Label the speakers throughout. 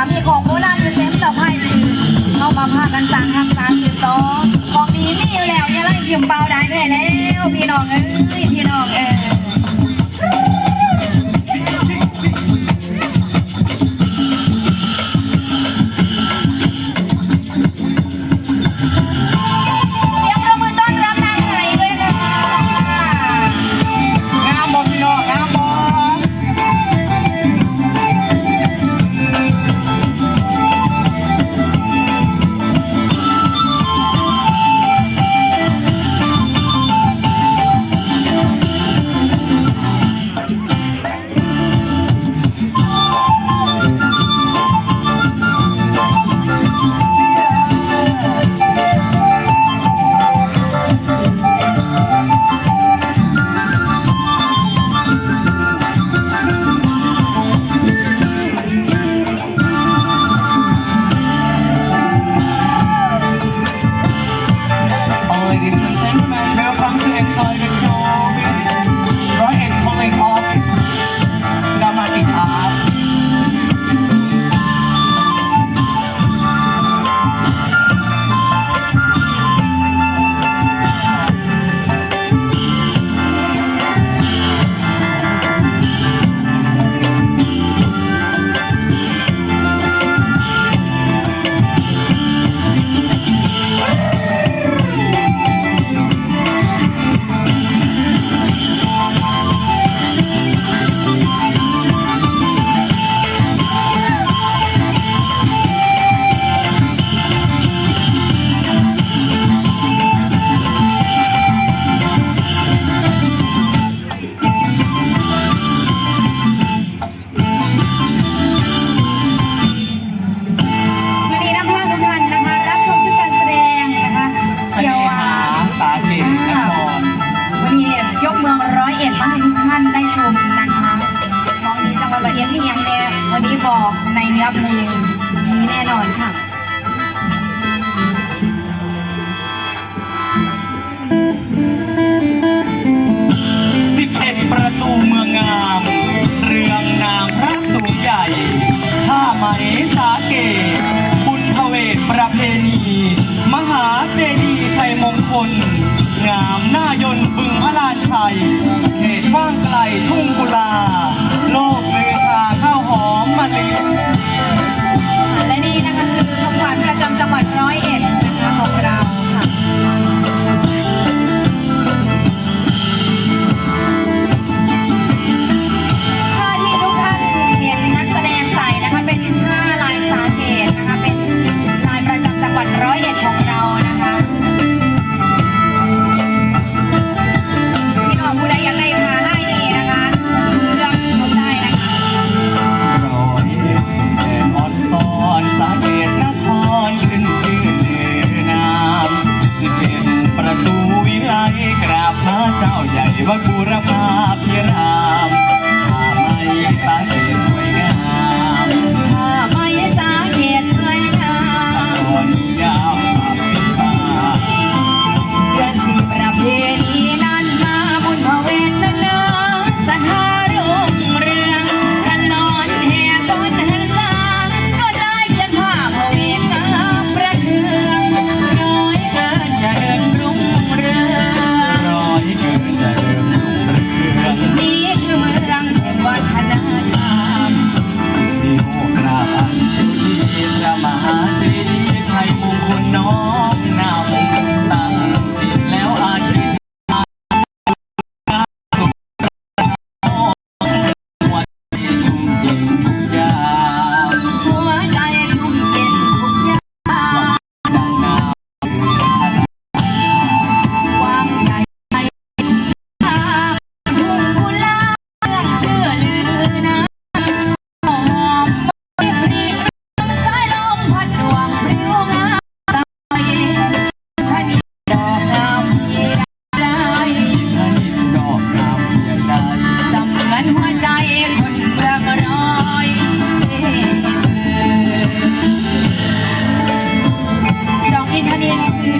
Speaker 1: ว่ามีของโบราณอยู่เต็มต่อไพ่ดีเข้ามาพากันสั่งทำสามติดต่อของดีมีอยู่แล้วอย่าไล่ยืมเบาได้แน่แล้วพี่น้องเอ้ย tiger. แน่
Speaker 2: น
Speaker 1: อนค่ะ
Speaker 2: 11ประตูเมืองงาม เรืองนามพระสูงใหญ่ท่าไหมสาเกตบุญพเวทประเพณี มหาเจดีย์ชัยมงคล งามหน้ายนบึงพระลานชัย เขตว่างไกลทุ่งกุลา โลกเลือชาข้าวหอมมะลิ
Speaker 1: คือของขวัญประจำจังหวัดร้อยเอ็ดนะคะของเรา pura mafia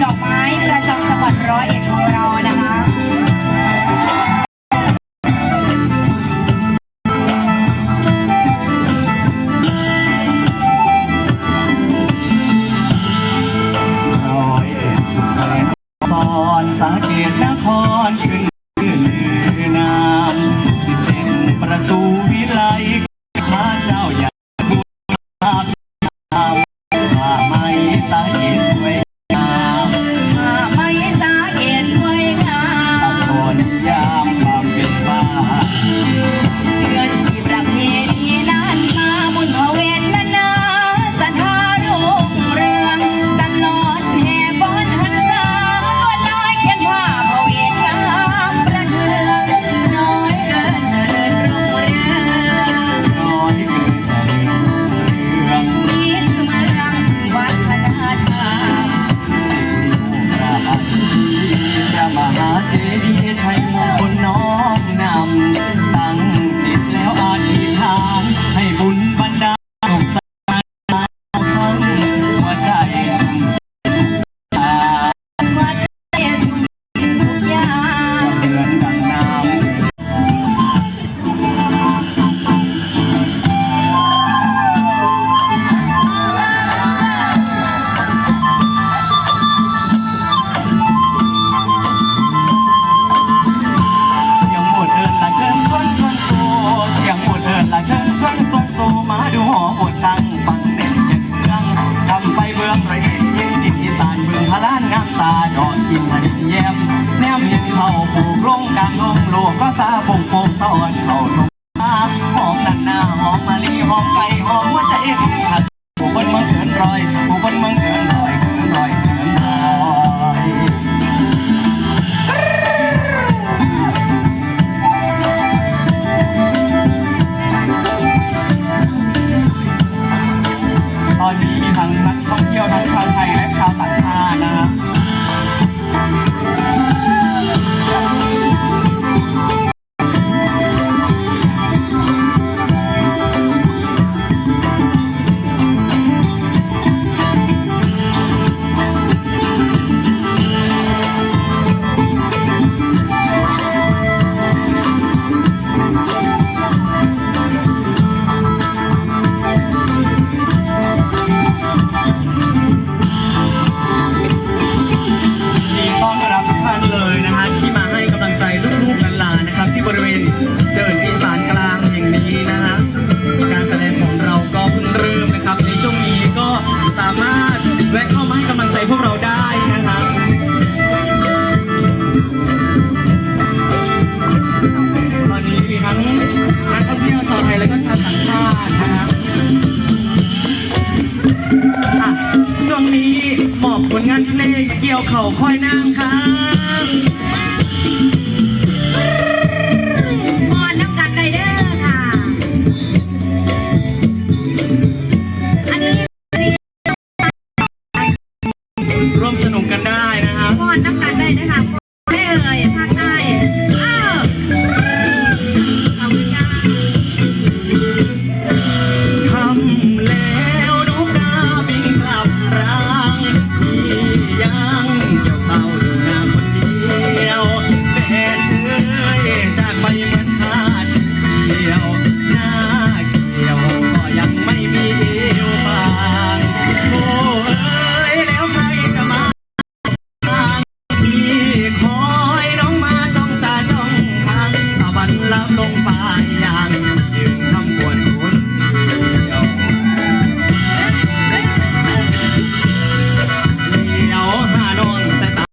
Speaker 1: ดอกไม้ประจำจังหวัดร้อยเอ็ดของเรานะคะร้อยเอ็
Speaker 2: ดสุดแสนตอนสาเกตนครขึ้น ความเป็นมาเดืนสิบรักเพณีนั้นมา ตาดอกกินมะลิเยี่ยมแนวเห็นเขาปลูกลงกลางห้องโลกก็ซาปงโปงตอนเขา ยวเขาคอยนั่งค่ะ